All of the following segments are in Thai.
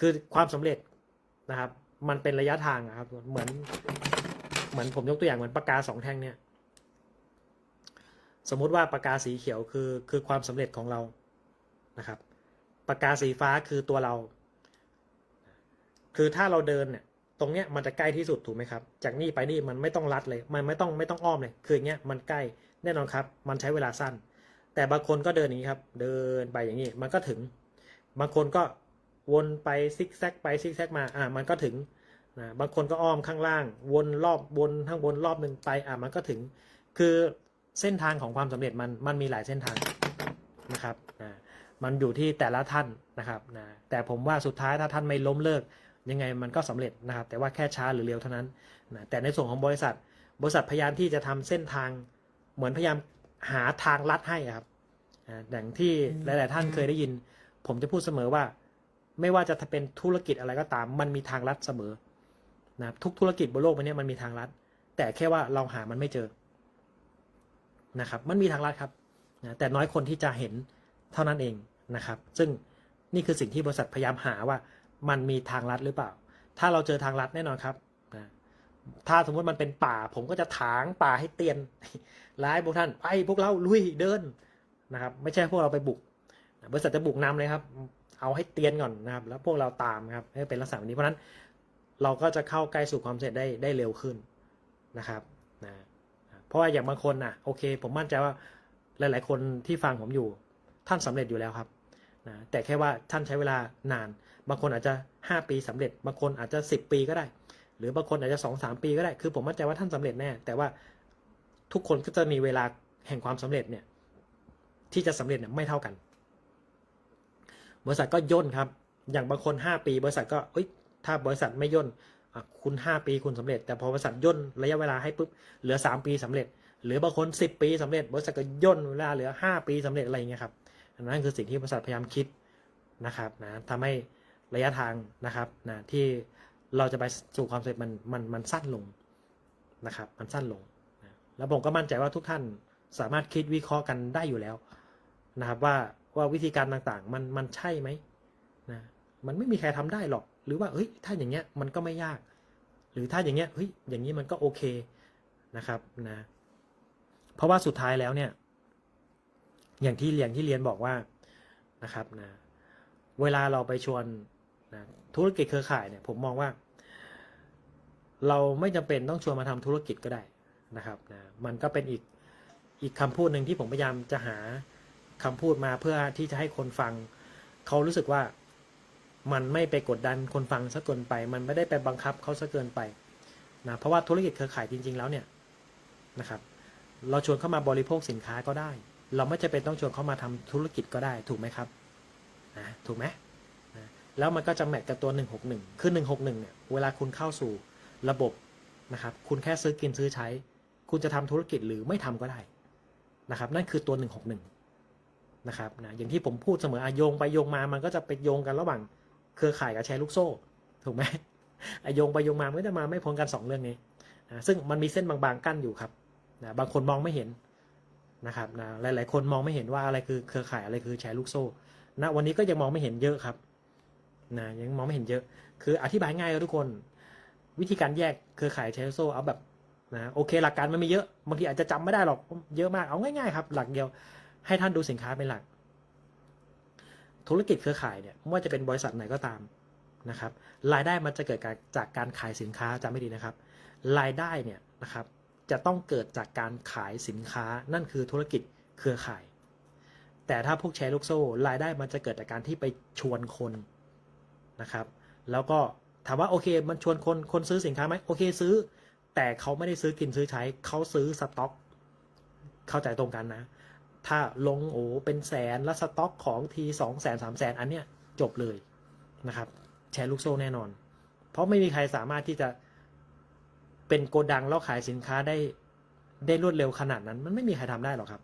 คือความสำเร็จนะครับ มันเป็นระยะทางอะครับ เหมือน เหมือนผมยกตัวอย่างเหมือนปากกาสองแท่งเนี่ย สมมุติว่าปากกาสีเขียวคือคือความสำเร็จของเรานะครับปากกาสีฟ้าคือตัวเรา คือถ้าเราเดินเนี่ย ตรงเนี้ยมันจะใกล้ที่สุดถูกไหมครับ จากนี่ไปนี่มันไม่ต้องลัดเลย มันไม่ต้องไม่ต้องอ้อมเลย คืออย่างเงี้ยมันใกล้แน่นอนครับ มันใช้เวลาสั้น แต่บางคนก็เดินอย่างนี้ครับ เดินไปอย่างนี้ มันก็ถึง บางคนก็ วนไปซิกแซกไปซิกแซกมาอ่ามันก็ถึงนะบางคนก็อ้อมข้างล่าง วนรอบวนข้างบนรอบหนึ่งไปอ่ามันก็ถึง คือเส้นทางของความสำเร็จมันมันมีหลายเส้นทางนะครับนะมันอยู่ที่แต่ละท่านนะครับนะแต่ผมว่าสุดท้ายถ้าท่านไม่ล้มเลิก ยังไงมันก็สำเร็จนะครับ แต่ว่าแค่ช้าหรือเร็วเท่านั้นนะแต่ในส่วนของบริษัท บริษัทพยายามที่จะทำเส้นทางเหมือนพยายามหาทางลัดให้ครับอย่างที่หลาย ๆ ท่านเคยได้ยิน ผมจะพูดเสมอว่า ไม่ว่าจะเป็นธุรกิจอะไรก็ตาม มันมีทางลัดเสมอนะทุกธุรกิจบนโลกใบนี้มันมีทางลัด แต่แค่ว่าเราหามันไม่เจอนะครับมันมีทางลัดครับนะแต่น้อยคนที่จะเห็นเท่านั้นเองนะครับ ซึ่งนี่คือสิ่งที่บริษัทพยายามหาว่ามันมีทางลัดหรือเปล่า ถ้าเราเจอทางลัดแน่นอนครับนะถ้าสมมติมันเป็นป่า ผมก็จะถางป่าให้เตียนร้ายพวกท่านไปพวกเราลุยเดินนะครับ ไม่ใช่พวกเราไปบุกบริษัทจะบุกนำเลยครับ เอาให้เตียนก่อนนะครับ แล้วพวกเราตามครับให้เป็นลักษณะแบบนี้เพราะฉะนั้นเราก็จะเข้าใกล้สู่ความสำเร็จได้ได้เร็วขึ้นนะครับนะเพราะว่าอย่างบางคนนะโอเค ผมมั่นใจว่าหลาย ๆ คนที่ฟังผมอยู่ท่านสำเร็จอยู่แล้วครับนะแต่แค่ว่าท่านใช้เวลานาน บางคนอาจจะ 5 ปีสำเร็จ บางคนอาจจะ 10 ปีก็ได้ หรือบางคนอาจจะ 2 3 ปีก็ได้ คือผมมั่นใจว่าท่านสำเร็จแน่ แต่ว่าทุกคนก็จะมีเวลาแห่งความสำเร็จเนี่ยที่จะสำเร็จเนี่ยไม่เท่ากัน บริษัทก็ย่นครับ อย่างบางคน 5 ปี บริษัทก็เอ้ยถ้าบริษัทไม่ย่นคุณ 5 ปีคุณสำเร็จ แต่พอบริษัทย่นระยะเวลาให้ปุ๊บเหลือ 3 ปีสำเร็จ หรือบางคน 10 ปีสำเร็จ บริษัทก็ย่นเวลาเหลือ 5 ปีสำเร็จอะไรอย่างเงี้ยครับนนั้นคือสิ่งที่บริษัทพยายามคิดนะครับนะทำให้ระยะทางนะครับนะที่เราจะไปสู่ความสำเร็จมันมันมันสั้นลงนะครับ มันสั้นลงแล้วผมก็มั่นใจว่าทุกท่านสามารถคิดวิเคราะห์กันได้อยู่แล้วนะครับว่า ว่าวิธีการต่างๆ มันมันใช่ไหมนะมันไม่มีใครทำได้หรอก หรือว่าเฮ้ยถ้าอย่างเงี้ยมันก็ไม่ยาก หรือถ้าอย่างเงี้ยเฮ้ยอย่างนี้มันก็โอเคนะครับนะเพราะว่าสุดท้ายแล้วเนี่ยอย่างที่เรียนที่เรียนบอกว่านะครับนะเวลาเราไปชวนนะธุรกิจเครือข่ายเนี่ยผมมองว่า เราไม่จำเป็นต้องชวนมาทำธุรกิจก็ได้นะครับนะมันก็เป็นอีกอีกคำพูดหนึ่งที่ผมพยายามจะหา คำพูดมาเพื่อที่จะให้คนฟัง เขารู้สึกว่ามันไม่ไปกดดันคนฟังซะเกินไป มันไม่ได้ไปบังคับเขาซะเกินไปนะเพราะว่าธุรกิจเครือข่ายจริง ๆ แล้วเนี่ยนะครับเราชวนเข้ามาบริโภคสินค้าก็ได้ เราไม่จำเป็นต้องชวนเข้ามาทำธุรกิจก็ได้ถูกไหมครับนะถูกไหมนะแล้วมันก็จะแมทกับตัว 161 คือ 161 เนี่ย เวลาคุณเข้าสู่ระบบนะครับ คุณแค่ซื้อกินซื้อใช้ คุณจะทำธุรกิจหรือไม่ทำก็ได้นะครับ นั่นคือตัว 161 นะครับนะอย่างที่ผมพูดเสมออโยงไปโยงมามันก็จะไปโยงกันระหว่างเครือข่ายกับแชร์ลูกโซ่ ถูกไหมอโยงไปโยงมามันก็จะมาไม่พ้นกันสองเรื่องนี้นะซึ่งมันมีเส้นบางๆกั้นอยู่ครับนะบางคนมองไม่เห็นนะครับนะหลายๆ คนมองไม่เห็นว่าอะไรคือเครือข่ายอะไรคือแชร์ลูกโซ่ณวันนี้ก็ยังมองไม่เห็นเยอะครับนะยังมองไม่เห็นเยอะ คืออธิบายง่ายครับทุกคน วิธีการแยกเครือข่ายแชร์ลูกโซ่เอาแบบนะโอเคหลักการมันมีเยอะบางทีอาจจะจำไม่ได้หรอกเยอะมากเอาง่ายๆครับ หลักเดียว ให้ท่านดูสินค้าเป็นหลัก ธุรกิจเครือข่ายเนี่ยไม่ว่าจะเป็นบริษัทไหนก็ตามนะครับรายได้มันจะเกิดจากการขายสินค้าจำไม่ดีนะครับ รายได้เนี่ยนะครับจะต้องเกิดจากการขายสินค้านั่นคือธุรกิจเครือข่าย แต่ถ้าพวกแชร์ลูกโซ่รายได้มันจะเกิดจากการที่ไปชวนคนนะครับ แล้วก็ถามว่าโอเค มันชวนคนคนซื้อสินค้าไหมโอเคซื้อ แต่เขาไม่ได้ซื้อกินซื้อใช้เขาซื้อสต็อก เข้าใจตรงกันนะ ถ้าลงโอ้เป็นแสนแล้วสต็อกของทีสองแสนสามแสนอันเนี้ยจบเลยนะครับ แชร์ลูกโซ่แน่นอน เพราะไม่มีใครสามารถที่จะเป็นโกดังแล้วขายสินค้าได้ได้รวดเร็วขนาดนั้น มันไม่มีใครทำได้หรอกครับ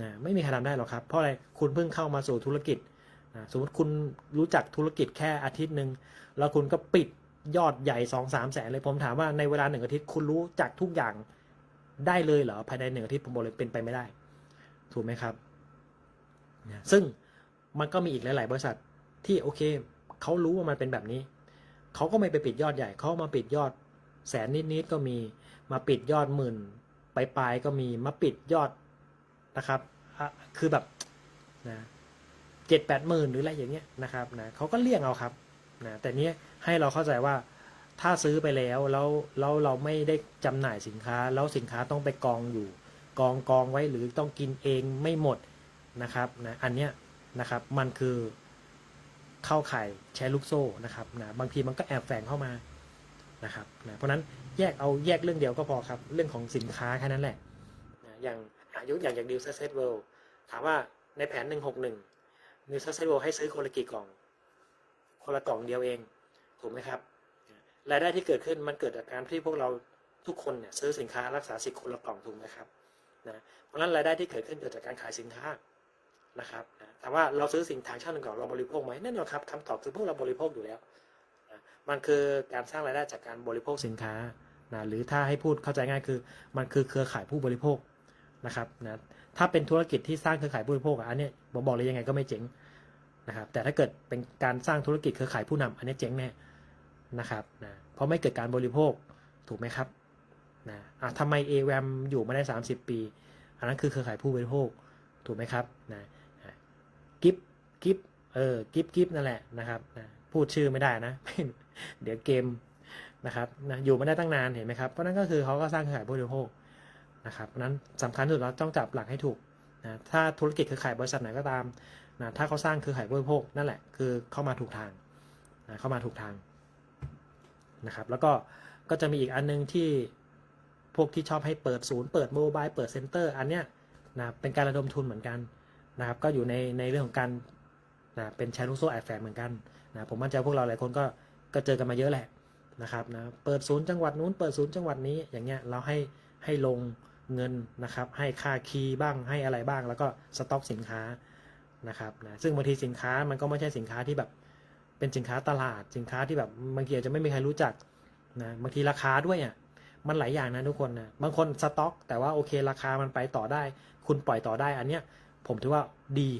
นะไม่มีใครทำได้หรอกครับ เพราะอะไรคุณเพิ่งเข้ามาสู่ธุรกิจนะสมมติคุณรู้จักธุรกิจแค่อาทิตย์หนึ่งแล้วคุณก็ปิดยอดใหญ่สองสามแสนเลยผมถามว่าในเวลาหนึ่งอาทิตย์คุณรู้จักทุกอย่างได้เลยเหรอภายในหนึ่งอาทิตย์ผมบอกเลยเป็นไปไม่ได้ ถูกไหมครับ ซึ่งมันก็มีอีกหลาย ๆ บริษัทที่โอเคเขารู้ว่ามันเป็นแบบนี้ เขาก็ไม่ไปปิดยอดใหญ่เขามาปิดยอดแสนนิด ๆ ก็มีมาปิดยอดหมื่นปลายๆก็มีมาปิดยอดนะครับ คือแบบนะเจ็ดแปดหมื่นหรืออะไรอย่างเงี้ยนะครับนะเขาก็เลี่ยงเอาครับนะแต่นี้ให้เราเข้าใจว่าถ้าซื้อไปแล้วแล้วแล้วเราไม่ได้จำหน่ายสินค้า แล้วสินค้าต้องไปกองอยู่ กองกองไว้หรือต้องกินเองไม่หมดนะครับนะอันเนี้ยนะครับมันคือเข้าไข่ายแชร์ลูกโซ่นะครับนะบางทีมันก็แอบแฝงเข้ามานะครับนะเพราะนั้นแยกเอาแยกเรื่องเดียวก็พอครับ เรื่องของสินค้าแค่นั้นแหละนะอย่างอายุอย่างอย่างดิวเซอร์เซตเวิลถามว่าในแผน 161ดิวเซอร์เซตเวิลให้ซื้อคนละกี่กล่อง คนละกล่องเดียวเองถูกไหมครับรายได้ที่เกิดขึ้นมันเกิดจากการที่พวกเราทุกคนเนี่ยซื้อสินค้ารักษาสิทธิ์คนละกล่องถูกไหมครับ นะเพราะฉะนั้นรายได้ที่เกิดขึ้นเกิดจากการขายสินค้านะครับนะถามว่าเราซื้อสินค้าเช่าหนึ่งก่องเราบริโภคไหมแน่นอนครับคำตอบคือพวกเราบริโภคอยู่แล้วนะมันคือการสร้างรายได้จากการบริโภคสินค้านะหรือถ้าให้พูดเข้าใจง่ายคือ มันคือเครือข่ายผู้บริโภคนะครับนะถ้าเป็นธุรกิจที่สร้างเครือข่ายผู้บริโภคอันนี้ผมบอกเลยยังไงก็ไม่เจ๋งนะครับแต่ถ้าเกิดเป็นการสร้างธุรกิจเครือข่ายผู้นำอันนี้เจ๋งแน่นะครับนะเพราะไม่เกิดการบริโภคถูกไหมครับ นะอะทำไม AWAM อยู่มาได้ 30 ปี อันนั้นคือเครือข่ายผู้บริโภค ถูกไหมครับนะกิฟกิฟเออกิฟกิฟนั่นแหละนะครับนะพูดชื่อไม่ได้นะ เดี๋ยวเกมนะครับนะอยู่มาได้ตั้งนานเห็นไหมครับ เพราะนั้นก็คือเขาก็สร้างเครือข่ายผู้บริโภคนะครับเพราะนั้นสำคัญที่สุดเราต้องจับหลักให้ถูกนะถ้าธุรกิจเครือข่ายบริษัทไหนก็ตามนะถ้าเขาสร้างเครือข่ายผู้บริโภคนั่นแหละคือเข้ามาถูกทางนะเข้ามาถูกทางนะครับ แล้วก็ก็จะมีอีกอันนึงที่ พวกที่ชอบให้เปิดศูนย์เปิดโมบายเปิดเซ็นเตอร์อันเนี้ยนะเป็นการระดมทุนเหมือนกันนะครับ ก็อยู่ในในเรื่องของการนะเป็นแชร์ลูกโซ่แอบแฝงเหมือนกันนะผมมั่นใจพวกเราหลายคนก็ก็เจอกันมาเยอะแหละนะครับนะเปิดศูนย์จังหวัดนู้นเปิดศูนย์จังหวัดนี้อย่างเงี้ยเราให้ให้ลงเงินนะครับ ให้ค่าคีย์บ้างให้อะไรบ้าง แล้วก็สต็อกสินค้านะครับนะซึ่งบางทีสินค้ามันก็ไม่ใช่สินค้าที่แบบเป็นสินค้าตลาดสินค้าที่แบบบางทีอาจจะไม่มีใครรู้จักนะบางทีราคาด้วยอะ มันหลายอย่างนะทุกคนนะบางคนสต็อก แต่ว่าโอเคราคามันไปต่อได้ คุณปล่อยต่อได้อันเนี้ยผมถือว่าดี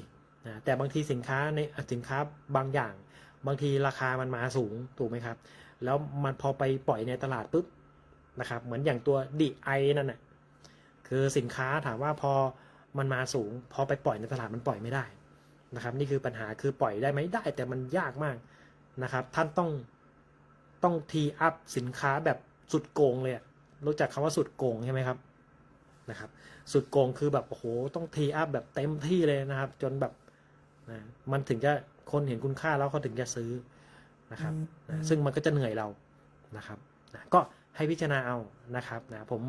นะแต่บางทีสินค้าในสินค้าบางอย่าง บางทีราคามันมาสูงถูกไหมครับ แล้วมันพอไปปล่อยในตลาดปุ๊บนะครับเหมือนอย่างตัวดีไอนั่นน่ะคือสินค้าถามว่าพอมันมาสูง พอไปปล่อยในตลาดมันปล่อยไม่ได้นะครับนี่คือปัญหาคือปล่อยได้ไหมได้แต่มันยากมากนะครับ ท่านต้องต้องทีอัพสินค้าแบบสุดโกงเลยอะ รู้จักคำว่าสุดโกงใช่ไหมครับนะครับ สุดโกงคือแบบโอ้โหต้องทีอัพแบบเต็มที่เลยนะครับ จนแบบนะมันถึงจะคนเห็นคุณค่าแล้วเขาถึงจะซื้อนะครับนะซึ่งมันก็จะเหนื่อยเรานะครับนะก็ให้พิจารณาเอานะครับนะผม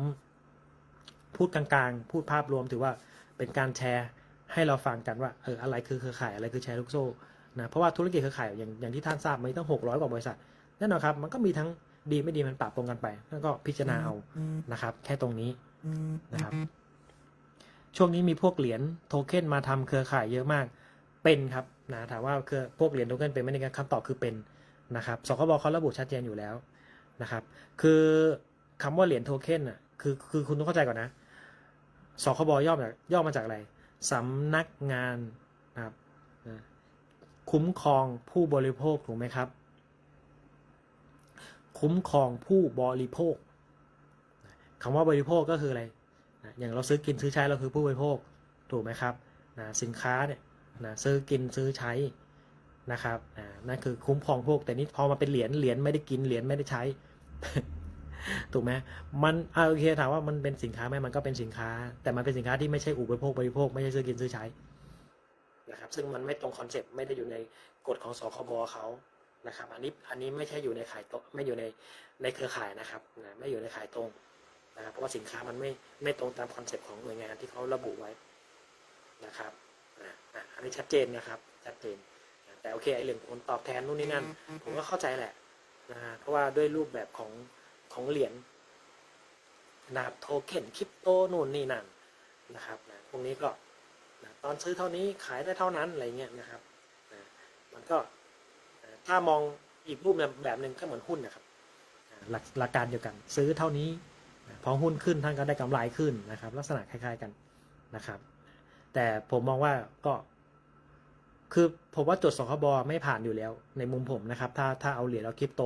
พูดกลางๆ พูดภาพรวมถือว่าเป็นการแชร์ให้เราฟังกันว่าเอออะไรคือเครือข่ายอะไรคือแชร์ลูกโซ่นะเพราะว่าธุรกิจเครือข่ายอย่างอย่างที่ท่านทราบมันตั้งหกร้อยกว่าบริษัทแน่นอนครับมันก็มีทั้ง ดีไม่ดีมันปรับตรงกันไปแล้วก็พิจารณาเอานะครับ แค่ตรงนี้นะครับ ช่วงนี้มีพวกเหรียญโทเค็นมาทำเครือข่ายเยอะมาก เป็นครับนะถามว่าเครือพวกเหรียญโทเค็นเป็นไหมในการคำตอบคือเป็นนะครับสคบเขาระบุชัดเจนอยู่แล้วนะครับ คือคำว่าเหรียญโทเค็นอะคือคือคุณต้องเข้าใจก่อนนะสคบย่อมาจากย่อมาจากอะไรสำนักงานนะครับนะคุ้มครองผู้บริโภคถูกไหมครับ คุ้มครองผู้บริโภคคำว่าบริโภคก็คืออะไร อย่างเราซื้อกินซื้อใช้เราคือผู้บริโภค ถูกไหมครับนะสินค้าเนี่ยนะซื้อกินซื้อใช้นะครับนะนั่นคือคุ้มครองพวก แต่นี้พอมาเป็นเหรียญ เหรียญไม่ได้กิน เหรียญไม่ได้ใช้ ถูกไหมมันอ่าโอเคถามว่ามันเป็นสินค้าไหมมันก็เป็นสินค้า แต่มันเป็นสินค้าที่ไม่ใช่อุปโภคบริโภค ไม่ใช่ซื้อกินซื้อใช้นะครับ ซึ่งมันไม่ตรงคอนเซ็ปต์ ไม่ได้อยู่ในกฎของสคบเขา นะครับ อันนี้อันนี้ไม่ใช่อยู่ในขายตรงไม่อยู่ในในเครือข่ายนะครับนะไม่อยู่ในขายตรงนะครับเพราะว่าสินค้ามันไม่ไม่ตรงตามคอนเซปต์ของหน่วยงานที่เขาระบุไว้นะครับอะอะอันนี้ชัดเจนนะครับชัดเจนนะแต่โอเคไอเรื่องผลตอบแทนนู่นนี่นั่น ผมก็เข้าใจแหละนะฮะเพราะว่าด้วยรูปแบบของของเหรียญนะครับโทเค็นคริปโตนู่นนี่นั่นนะครับนะพวกนี้ก็นะตอนซื้อเท่านี้ขายได้เท่านั้นอะไรเงี้ยนะครับนะมันก็ ถ้ามองอีกรูปแบบหนึ่งก็เหมือนหุ้นนะครับหลักหลักการเดียวกัน ซื้อเท่านี้พอหุ้นขึ้นท่านก็ได้กำไรขึ้นนะครับ ลักษณะคล้ายๆกันนะครับ แต่ผมมองว่าก็ คือผมว่าจดสคบไม่ผ่านอยู่แล้ว ในมุมผมนะครับ ถ้าถ้าเอาเหรียญเอาคริปโต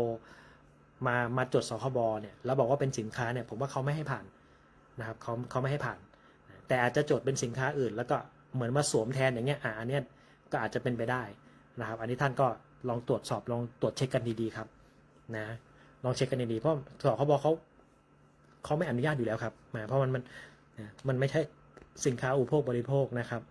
มามาจดสคบเนี่ยแล้วบอกว่าเป็นสินค้าเนี่ยผมว่าเขาไม่ให้ผ่านนะครับเขาเขาไม่ให้ผ่าน แต่อาจจะจดเป็นสินค้าอื่น แล้วก็เหมือนมาสวมแทนอย่างเงี้ยอ่าอันเนี้ยก็อาจจะเป็นไปได้นะครับ อันนี้ท่านก็ ลองตรวจสอบลองตรวจเช็คกันดีๆครับ นะ ลองเช็คกันดีๆเพราะสคบเขาเขาไม่อนุญาตอยู่แล้วครับนะเพราะมันมันมันไม่ใช่สินค้าอุปโภคบริโภคนะครับ